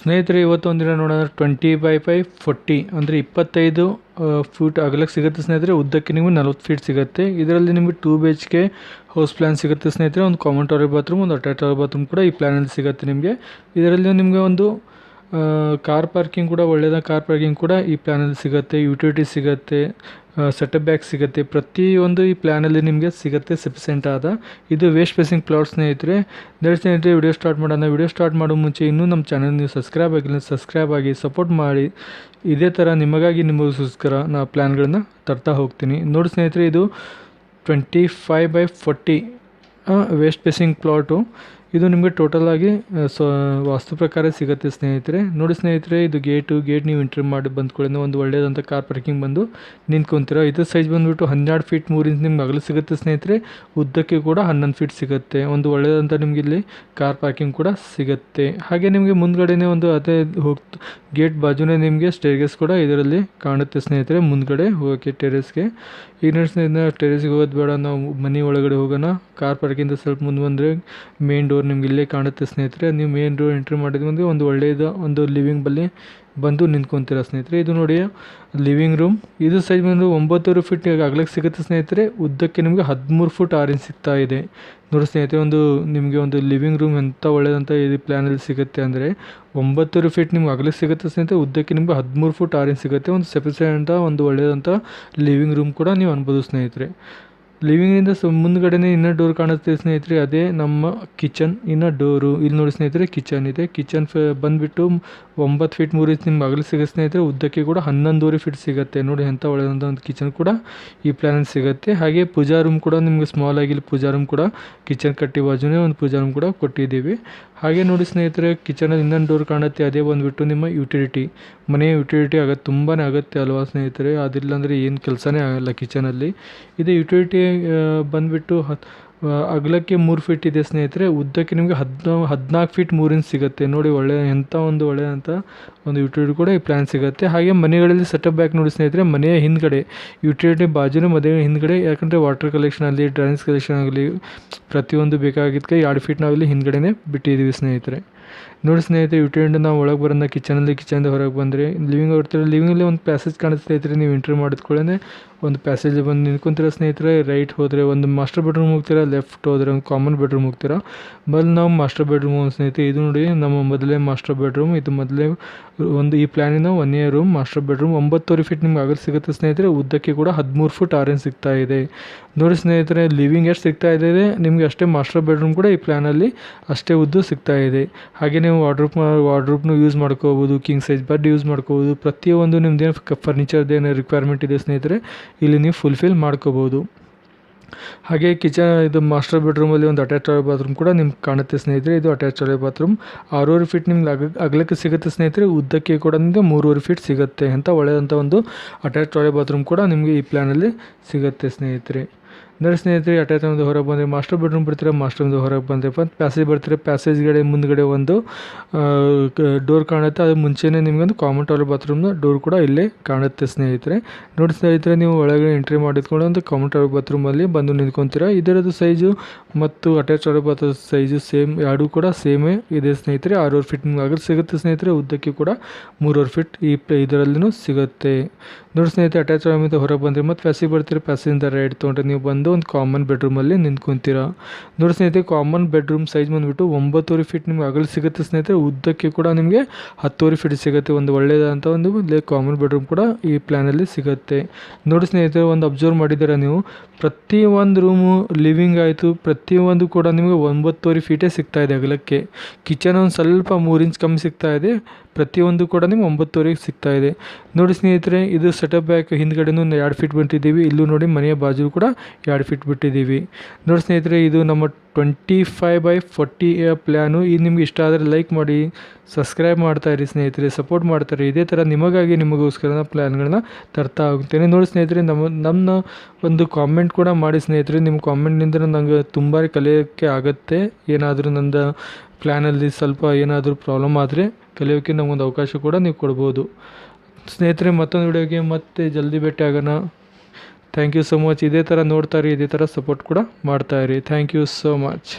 ಸ್ನೇಹಿತರೆ, ಇವತ್ತು ಒಂದಿನ ನೋಡೋಣ. ಟ್ವೆಂಟಿ ಬೈ ಫೈ ಫೋರ್ಟಿ ಅಂದರೆ ಇಪ್ಪತ್ತೈದು ಫೀಟ್ ಅಗಲಕ್ಕೆ ಸಿಗುತ್ತೆ ಸ್ನೇಹಿತರೆ. ಉದ್ದಕ್ಕೆ ನಿಮಗೆ ನಲ್ವತ್ತು ಫೀಟ್ ಸಿಗುತ್ತೆ. ಇದರಲ್ಲಿ ನಿಮಗೆ two B H K house plan ಸಿಗುತ್ತೆ ಸ್ನೇಹಿತರೆ. ಒಂದು ಕಾಮನ್ ಟಾಯ್ಲೆಟ್ ಬಾತ್ರೂಮ್ ಒಂದು ಅಟ್ಯಾಚ್ ಬಾತ್ರೂಮ್ ಕೂಡ ಈ ಪ್ಲ್ಯಾನಲ್ಲಿ ಸಿಗುತ್ತೆ ನಿಮಗೆ. ಇದರಲ್ಲಿ ನಿಮಗೆ ಒಂದು ಕಾರ್ ಪಾರ್ಕಿಂಗ್ ಕೂಡ ಒಳ್ಳೆಯದ ಕಾರ್ ಪಾರ್ಕಿಂಗ್ ಕೂಡ ಈ ಪ್ಲ್ಯಾನಲ್ಲಿ ಸಿಗುತ್ತೆ. ಯುಟಿಲಿಟಿ ಸಿಗುತ್ತೆ. ಸೆಟಪ್ ಬ್ಯಾಕ್ ಸಿಗುತ್ತೆ. ಪ್ರತಿಯೊಂದು ಈ ಪ್ಲ್ಯಾನಲ್ಲಿ ನಿಮಗೆ ಸಿಗುತ್ತೆ ಸಫಿಸೆಂಟ್ ಆದ. ಇದು ವೇಸ್ಟ್ ಫೇಸಿಂಗ್ ಪ್ಲಾಟ್ ಸ್ನೇಹಿತರೆ. ದಯವಿಟ್ಟು ಸ್ನೇಹಿತರೆ ವಿಡಿಯೋ ಸ್ಟಾರ್ಟ್ ಮಾಡೋಣ. ವಿಡಿಯೋ ಸ್ಟಾರ್ಟ್ ಮಾಡೋ ಮುಂಚೆ ಇನ್ನೂ ನಮ್ಮ ಚಾನಲ್ ನೀವು ಸಬ್ಸ್ಕ್ರೈಬ್ ಆಗಿಲ್ಲ ಸಬ್ಸ್ಕ್ರೈಬ್ ಆಗಿ ಸಪೋರ್ಟ್ ಮಾಡಿ. ಇದೇ ಥರ ನಿಮಗಾಗಿ ನಿಮಗೋಸ್ಕರ ನಾ ಪ್ಲ್ಯಾನ್ಗಳನ್ನ ತರ್ತಾ ಹೋಗ್ತೀನಿ. ನೋಡಿ ಸ್ನೇಹಿತರೆ, ಇದು twenty five by forty west facing plot ಇದು ನಿಮಗೆ ಟೋಟಲ್ ಆಗಿ ಸೊ, ವಾಸ್ತು ಪ್ರಕಾರ ಸಿಗುತ್ತೆ ಸ್ನೇಹಿತರೆ. ನೋಡಿ ಸ್ನೇಹಿತರೆ, ಇದು ಗೇಟು ಗೇಟ್ ನೀವು ಎಂಟ್ರಿ ಮಾಡಿ ಬಂದ್ಕೊಳ್ಳಿ ಒಂದು ಒಳ್ಳೆಯದಂಥ ಕಾರ್ ಪಾರ್ಕಿಂಗ್ ಬಂದು ನಿಂತ್ಕೊಂತೀರ. ಇದು ಸೈಜ್ ಬಂದುಬಿಟ್ಟು ಹನ್ನೆರಡು ಫೀಟ್ ಮೂರು ಇಂಚ್ ನಿಮ್ಗೆ ಅಗಲು ಸಿಗುತ್ತೆ ಸ್ನೇಹಿತರೆ. ಉದ್ದಕ್ಕೆ ಕೂಡ ಹನ್ನೊಂದು ಫೀಟ್ ಸಿಗುತ್ತೆ. ಒಂದು ಒಳ್ಳೆಯದಂಥ ನಿಮಗೆ ಇಲ್ಲಿ ಕಾರ್ ಪಾರ್ಕಿಂಗ್ ಕೂಡ ಸಿಗುತ್ತೆ. ಹಾಗೆ ನಿಮಗೆ ಮುಂದ್ಗಡೆನೇ ಒಂದು ಅದೇ ಹೋಗ್ ಗೇಟ್ ಬಾಜುನೇ ನಿಮಗೆ ಸ್ಟೇರ್ಗೇಸ್ ಕೂಡ ಇದರಲ್ಲಿ ಕಾಣುತ್ತೆ ಸ್ನೇಹಿತರೆ, ಮುಂದ್ಗಡೆ ಹೋಗೋಕ್ಕೆ ಟೆರೇಸ್ಗೆ ಈಗ ಸ್ನೇಹಿತರೆ ಟೆರೇಸ್ಗೆ ಹೋಗೋದು ಬೇಡ, ನಾವು ಮನೆ ಒಳಗಡೆ ಹೋಗೋಣ. ಕಾರ್ ಪಾರ್ಕಿಂದ ಸ್ವಲ್ಪ ಮುಂದೆ ಬಂದರೆ ಮೇನ್ ಡೋರ್ ನಿಮ್ಗೆ ಇಲ್ಲೇ ಕಾಣುತ್ತೆ ಸ್ನೇಹಿತರೆ, ನೀವು ಮೇನ್ ಡೋರ್ ಎಂಟ್ರಿ ಅಂದರೆ ಒಂದು ಒಳ್ಳೆಯದು ಒಂದು ಲಿವಿಂಗ್ ಬಲ್ಲಿ ಬಂದು ನಿಂತ್ಕೊತೀರ ಸ್ನೇಹಿತರೆ. ಇದು ನೋಡಿ ಲಿವಿಂಗ್ ರೂಮ್ ಇದು ಸೈಜ್ ಬಂದು ಒಂಬತ್ತೂವರೆ ಫೀಟ್ ಅಗಲಕ್ಕೆ ಸಿಗುತ್ತೆ ಸ್ನೇಹಿತರೆ. ಉದ್ದಕ್ಕೆ ನಿಮಗೆ ಹದಿಮೂರು ಫುಟ್ ಆರೆಂಜ್ ಸಿಗ್ತಾ ಇದೆ. ನೋಡಿ ಸ್ನೇಹಿತರೆ, ಒಂದು ನಿಮಗೆ ಒಂದು ಲಿವಿಂಗ್ ರೂಮ್ ಎಂಥ ಒಳ್ಳೆಯದಂತ ಇದು ಪ್ಲ್ಯಾನಲ್ಲಿ ಸಿಗುತ್ತೆ ಅಂದರೆ ಒಂಬತ್ತೂರು ಫೀಟ್ ನಿಮ್ಗೆ ಅಗಲಕ್ಕೆ ಸಿಗುತ್ತೆ ಸ್ನೇಹಿತರೆ. ಉದ್ದಕ್ಕೆ ನಿಮಗೆ ಹದಿಮೂರು ಫುಟ್ ಆರೆಂಜ್ ಸಿಗುತ್ತೆ. ಒಂದು ಸಫಿಸೆಂಟ್ ಒಂದು ಒಳ್ಳೆಯದಂಥ ಲಿವಿಂಗ್ ರೂಮ್ ಕೂಡ ನೀವು ಅನ್ಬೋದು ಸ್ನೇಹಿತರೆ. ಲಿವಿಂಗಿಂದ ಸ ಮುಂದ್ಗಡೆನೇ ಇನ್ನರ್ ಡೋರ್ ಕಾಣುತ್ತೆ ಸ್ನೇಹಿತರೆ, ಅದೇ ನಮ್ಮ ಕಿಚನ್ ಇನ್ನು ಡೋರು ಇಲ್ಲಿ ನೋಡಿ ಸ್ನೇಹಿತರೆ ಕಿಚನ್ ಇದೆ. ಕಿಚನ್ ಬಂದುಬಿಟ್ಟು ಒಂಬತ್ತು ಫೀಟ್ ಮೂರು ಇಂಚ್ ನಿಮ್ಗೆ ಅಗಲ ಸಿಗುತ್ತೆ ಸ್ನೇಹಿತರೆ. ಉದ್ದಕ್ಕೆ ಕೂಡ ಹನ್ನೊಂದೂವರೆ ಫೀಟ್ ಸಿಗುತ್ತೆ. ನೋಡಿ ಎಂಥ ಒಳ್ಳೆಯದಂಥ ಒಂದು ಕಿಚನ್ ಕೂಡ ಈ ಪ್ಲ್ಯಾನಲ್ಲಿ ಸಿಗುತ್ತೆ. ಹಾಗೆ ಪೂಜಾ ರೂಮ್ ಕೂಡ ನಿಮಗೆ ಸ್ಮಾಲ್ ಆಗಿ ಇಲ್ಲಿ ಪೂಜಾ ರೂಮ್ ಕೂಡ ಕಿಚನ್ ಕಟ್ಟಿ ಬಾಜುನೇ ಒಂದು ಪೂಜಾ ರೂಮ್ ಕೂಡ ಕೊಟ್ಟಿದ್ದೀವಿ. ಹಾಗೆ ನೋಡಿ ಸ್ನೇಹಿತರೆ ಕಿಚನಲ್ಲಿ ಇನ್ನೊಂದು ಡೋರ್ ಕಾಣುತ್ತೆ. ಅದೇ ಬಂದುಬಿಟ್ಟು ನಿಮ್ಮ ಯುಟಿಲಿಟಿ ಮನೆಯ ಯುಟಿಲಿಟಿ ಆಗ ತುಂಬಾ ಅಗತ್ಯ ಅಲ್ವಾ ಸ್ನೇಹಿತರೆ? ಅದಿಲ್ಲ ಅಂದರೆ ಏನು ಕೆಲಸನೇ ಆಗಲ್ಲ ಕಿಚನಲ್ಲಿ ಇದೇ ಯುಟಿಲಿಟಿ ಬಂದುಬಿಟ್ಟು ಹತ್ ಅಗಲಕ್ಕೆ ಮೂರು ಫೀಟ್ ಇದೆ ಸ್ನೇಹಿತರೆ, ಉದ್ದಕ್ಕೆ ನಿಮಗೆ ಹದಿನಾ, ಹದಿನಾಲ್ಕು ಫೀಟ್ ಮೂರು ಇಂಚ್ ಸಿಗುತ್ತೆ. ನೋಡಿ ಒಳ್ಳೆ ಎಂಥ ಒಂದು ಒಳ್ಳೆ ಅಂತ ಒಂದು ಯುಟಿಲಿಟಿ ಕೂಡ ಈ ಪ್ಲ್ಯಾನ್ ಸಿಗುತ್ತೆ. ಹಾಗೆ ಮನೆಗಳಲ್ಲಿ ಸೆಟಪ್ ಬ್ಯಾಕ್ ನೋಡಿ ಸ್ನೇಹಿತರೆ, ಮನೆಯ ಹಿಂದ್ಗಡೆ ಯುಟಿಲಿಟಿ ಬಾಜುನೇ ಮನೆಯ ಹಿಂದ್ಗಡೆ, ಯಾಕಂದರೆ ವಾಟರ್ ಕಲೆಕ್ಷನ್ ಆಗಲಿ ಡ್ರೈನೇಜ್ ಕಲೆಕ್ಷನ್ ಆಗಲಿ, ಪ್ರತಿಯೊಂದು ಬೇಕಾಗಿದ್ದಕ್ಕೆ ಎರಡು ಫೀಟ್ ನಾವಿಲ್ಲಿ ಹಿಂದ್ಗಡೆನೇ ಬಿಟ್ಟಿದ್ದೀವಿ ಸ್ನೇಹಿತರೆ. ನೋಡಿ ಸ್ನೇಹಿತರೆ ಯುಟಿಲಿಟಿ ನಾವು ಒಳಗೆ ಬರೋಣ ಕಿಚನಲ್ಲಿ ಕಿಚನ್ದ ಹೊರಗೆ ಬಂದರೆ. ಲಿವಿಂಗ್ ಹೊರ್ತೀರ ಲಿವಿಂಗಲ್ಲಿ ಒಂದು ಪ್ಯಾಸೇಜ್ ಕಾಣಿಸ್ತಾ ಸ್ನೇಹಿತರೆ ನೀವು ಎಂಟ್ರಿ ಮಾಡಿದ್ಕೊಳ್ಳೇ ಒಂದು ಪ್ಯಾಸೇಜ್ ಬಂದು ನಿಂತ್ಕೊಂತೀರ ಸ್ನೇಹಿತರೆ ರೈಟ್ ಹೋದರೆ ಒಂದು ಮಾಸ್ಟರ್ ಬೆಡ್ರೂಮ್ ಹೋಗ್ತೀರಾ ಲೆಫ್ಟ್ ಹೋದರೆ ಒಂದು ಕಾಮನ್ ಬೆಡ್ರೂಮ್ ಹೋಗ್ತೀರಾ. ಬಲ್ ನಾವು ಮಾಸ್ಟರ್ ಬೆಡ್ರೂಮ್ ಒಂದು ಸ್ನೇಹಿತರೆ, ಇದು ನೋಡಿ ನಮ್ಮ ಮೊದಲೇ ಮಾಸ್ಟರ್ ಬೆಡ್ರೂಮ್ ಇದು ಮೊದಲೇ ಒಂದು ಈ ಪ್ಲ್ಯಾನಿನ one year room master bedroom ಒಂಬತ್ತುವರೆ ಫೀಟ್ ನಿಮ್ಗೆ ಆಗಲಿ ಸಿಗುತ್ತೆ ಸ್ನೇಹಿತರೆ, ಉದ್ದಕ್ಕೆ ಕೂಡ ಹದಿಮೂರು ಫುಟ್ ಆರೆಂಜ್ ಸಿಗ್ತಾ ಇದೆ. ನೋಡಿ ಸ್ನೇಹಿತರೆ ಲಿವಿಂಗ್ ಎಷ್ಟು ಸಿಗ್ತಾ ಇದೆ, ನಿಮಗೆ ಅಷ್ಟೇ ಮಾಸ್ಟರ್ ಬೆಡ್ರೂಮ್ ಕೂಡ ಈ ಪ್ಲ್ಯಾನಲ್ಲಿ ಅಷ್ಟೇ ಉದ್ದು ಸಿಗ್ತಾ ಇದೆ. ಹಾಗೆ ನೀವು ವಾಡ್ರೂಪ್ ವಾಡ್ರೂಪ್ನು ಯೂಸ್ ಮಾಡ್ಕೋಬೋದು ಕಿಂಗ್ ಸೈಜ್ ಬೆಡ್ ಯೂಸ್ ಮಾಡ್ಕೋಬೋದು, ಪ್ರತಿಯೊಂದು ನಿಮ್ಮದೇನು ಫರ್ನಿಚರ್ದು ಏನು ರಿಕ್ವೈರ್ಮೆಂಟ್ ಇದೆ ಸ್ನೇಹಿತರೆ, ಇಲ್ಲಿ ನೀವು ಫುಲ್ಫಿಲ್ ಮಾಡ್ಕೋಬೋದು. ಹಾಗೆ ಕಿಚನ್ ಇದು ಮಾಸ್ಟರ್ ಬೆಡ್ರೂಮಲ್ಲಿ ಒಂದು ಅಟ್ಯಾಚ್ ಆಗೋ ಬಾತ್ರೂಮ್ ಕೂಡ ನಿಮ್ಗೆ ಕಾಣುತ್ತೆ ಸ್ನೇಹಿತರೆ, ಇದು ಅಟ್ಯಾಚ್ ಆಗೋ ಬಾತ್ರೂಮ್ ಆರೂವರೆ ಫೀಟ್ ನಿಮ್ಗೆ ಅಗ, ಅಗಲಕ್ಕೆ ಸಿಗುತ್ತೆ ಸ್ನೇಹಿತರೆ, ಉದ್ದಕ್ಕೆ ಕೂಡ ನಿಮಗೆ ಮೂರುವರೆ ಫೀಟ್ ಸಿಗುತ್ತೆ ಅಂತ ಒಳ್ಳೆಯದಂಥ ಒಂದು ಅಟ್ಯಾಚ್ ಆಗೋ ಬಾತ್ರೂಮ್ ಕೂಡ ನಿಮಗೆ ಈ ಪ್ಲ್ಯಾನಲ್ಲಿ ಸಿಗುತ್ತೆ ಸ್ನೇಹಿತರೆ. ನೋಡಿ ಸ್ನೇಹಿತರೆ ಅಟ್ಯಾಚ್ ಒಂದು ಹೊರಗೆ ಬಂದರೆ ಮಾಸ್ಟರ್ ಬೆಡ್ರೂಮ್ ಬರ್ತೀರ? ಮಾಸ್ಟರ್ ಒಂದು ಹೊರಗೆ ಬಂದ್ರೆ ಮತ್ತು ಪ್ಯಾಸೇಜ್ ಬರ್ತೀರ? ಪ್ಯಾಸೇಜ್ಗಡೆ ಮುಂದ್ಗಡೆ ಒಂದು ಡೋರ್ ಕಾಣುತ್ತೆ. ಅದು ಮುಂಚೆನೇ ನಿಮಗೊಂದು ಕಾಮನ್ ಟಾಯ್ಲೆಟ್ ಬಾತ್ರೂಮ್ನ ಡೋರ್ ಕೂಡ ಇಲ್ಲೇ ಕಾಣುತ್ತೆ ಸ್ನೇಹಿತರೆ. ನೋಡಿ ಸ್ನೇಹಿತರೆ, ನೀವು ಒಳಗಡೆ ಎಂಟ್ರಿ ಮಾಡಿದ್ಕೊಂಡು ಒಂದು ಕಾಮನ್ ಟಾಯ್ಲೆಟ್ ಬಾತ್ರೂಮಲ್ಲಿ ಬಂದು ನಿಂತ್ಕೊತೀರ? ಇದರದ್ದು ಸೈಜು ಮತ್ತು attach toilet bathroom size same ಎರಡೂ ಕೂಡ ಸೇಮೇ ಇದೆ ಸ್ನೇಹಿತರೆ. ಆರೂವರೆ ಫೀಟ್ ಆಗಲು ಸಿಗುತ್ತೆ ಸ್ನೇಹಿತರೆ. ಉದ್ದಕ್ಕೆ ಕೂಡ ಮೂರೂವರೆ ಫೀಟ್ ಈ ಇದರಲ್ಲೂ ಸಿಗುತ್ತೆ. ನೋಡಿ ಸ್ನೇಹಿತರೆ ಅಟ್ಯಾಚ್ ಆಗೋದು ಹೊರಗೆ ಬಂದರೆ ಮತ್ತು ಪ್ಯಾಸಿಗೆ ಬರ್ತೀರ? ಪ್ಯಾಸಿಂದ ರೈಟ್ ತೊಗೊಂಡ್ರೆ ನೀವು ಬಂದು ಒಂದು ಕಾಮನ್ ಬೆಡ್ರೂಮಲ್ಲಿ ನಿಂತ್ಕೊತೀರ? ನೋಡಿ ಸ್ನೇಹಿತರೆ ಕಾಮನ್ ಬೆಡ್ರೂಮ್ ಸೈಜ್ ಬಂದುಬಿಟ್ಟು ಒಂಬತ್ತುವರೆ ಫೀಟ್ ನಿಮ್ಗೆ ಅಗಲ ಸಿಗುತ್ತೆ ಸ್ನೇಹಿತರೆ, ಉದ್ದಕ್ಕೆ ಕೂಡ ನಿಮಗೆ ಹತ್ತುವರೆ ಫೀಟ್ ಸಿಗುತ್ತೆ. ಒಂದು ಒಳ್ಳೆಯದಂಥ ಒಂದು ಕಾಮನ್ ಬೆಡ್ರೂಮ್ ಕೂಡ ಈ ಪ್ಲ್ಯಾನಲ್ಲಿ ಸಿಗುತ್ತೆ. ನೋಡಿ ಸ್ನೇಹಿತರೆ, ಒಂದು ಅಬ್ಸರ್ವ್ ಮಾಡಿದ್ದೀರ ನೀವು? ಪ್ರತಿ ಒಂದು ರೂಮು ಲಿವಿಂಗ್ ಆಯಿತು ಪ್ರತಿಯೊಂದು ಕೂಡ ನಿಮಗೆ ಒಂಬತ್ತುವರೆ ಫೀಟೇ ಸಿಗ್ತಾ ಇದೆ ಅಗಲಕ್ಕೆ ಕಿಚನ್ ಒಂದು ಸ್ವಲ್ಪ ಮೂರು ಇಂಚ್ ಕಮ್ಮಿ ಸಿಗ್ತಾ ಇದೆ. ಪ್ರತಿಯೊಂದು ಕೂಡ ನಿಮ್ಗೆ ಒಂಬತ್ತುವರೆಗೆ ಸಿಗ್ತಾ ಇದೆ. ನೋಡಿ ಸ್ನೇಹಿತರೆ, ಇದು ಸೆಟಪ್ ಬ್ಯಾಕ್ ಹಿಂದ್ಗಡೆನೂ ಎರಡು ಫೀಟ್ ಬಿಟ್ಟಿದ್ದೀವಿ ಇಲ್ಲೂ ನೋಡಿ ಮನೆಯ ಬಾಜು ಕೂಡ ಎರಡು ಫೀಟ್ ಬಿಟ್ಟಿದ್ದೀವಿ. ನೋಡಿ ಸ್ನೇಹಿತರೆ, ಇದು ನಮ್ಮ twenty five by forty plan ಇದು ನಿಮ್ಗೆ ಇಷ್ಟ ಆದರೆ ಲೈಕ್ ಮಾಡಿ ಸಬ್ಸ್ಕ್ರೈಬ್ ಮಾಡ್ತಾ ಇರಿ ಸ್ನೇಹಿತರೆ ಸಪೋರ್ಟ್ ಮಾಡ್ತಾರೆ ಇದೇ ಥರ ನಿಮಗಾಗಿ ನಿಮಗೋಸ್ಕರ ಪ್ಲ್ಯಾನ್ಗಳನ್ನ ತರ್ತಾ ಹೋಗ್ತೇನೆ. ನೋಡಿ ಸ್ನೇಹಿತರೆ, ನಮ್ಮ ನಮ್ಮ ಒಂದು ಕಾಮೆಂಟ್ ಕೂಡ ಮಾಡಿ ಸ್ನೇಹಿತರೆ. ನಿಮ್ಮ ಕಾಮೆಂಟ್ನಿಂದ ನಂಗೆ ತುಂಬ ಕಲಿಯೋಕ್ಕೆ ಆಗುತ್ತೆ. ಏನಾದರೂ ನಂದು ಪ್ಲ್ಯಾನಲ್ಲಿ ಸ್ವಲ್ಪ ಏನಾದರೂ ಪ್ರಾಬ್ಲಮ್ ಆದರೆ ಕಲಿಯೋಕ್ಕೆ ನಮಗೊಂದು ಅವಕಾಶ ಕೂಡ ನೀವು ಕೊಡ್ಬೋದು. ಸ್ನೇಹಿತರೆ, ಮತ್ತೊಂದು ವಿಡಿಯೋಗೆ ಮತ್ತೆ ಜಲ್ದಿ ಭೇಟಿ ಆಗೋಣ. ಥ್ಯಾಂಕ್ ಯು ಸೊ ಮಚ್ ಇದೇ ಥರ ನೋಡ್ತಾ ಇರಿ, ಇದೇ ಥರ ಸಪೋರ್ಟ್ ಕೂಡ ಮಾಡ್ತಾ ಇರಿ. Thank you so much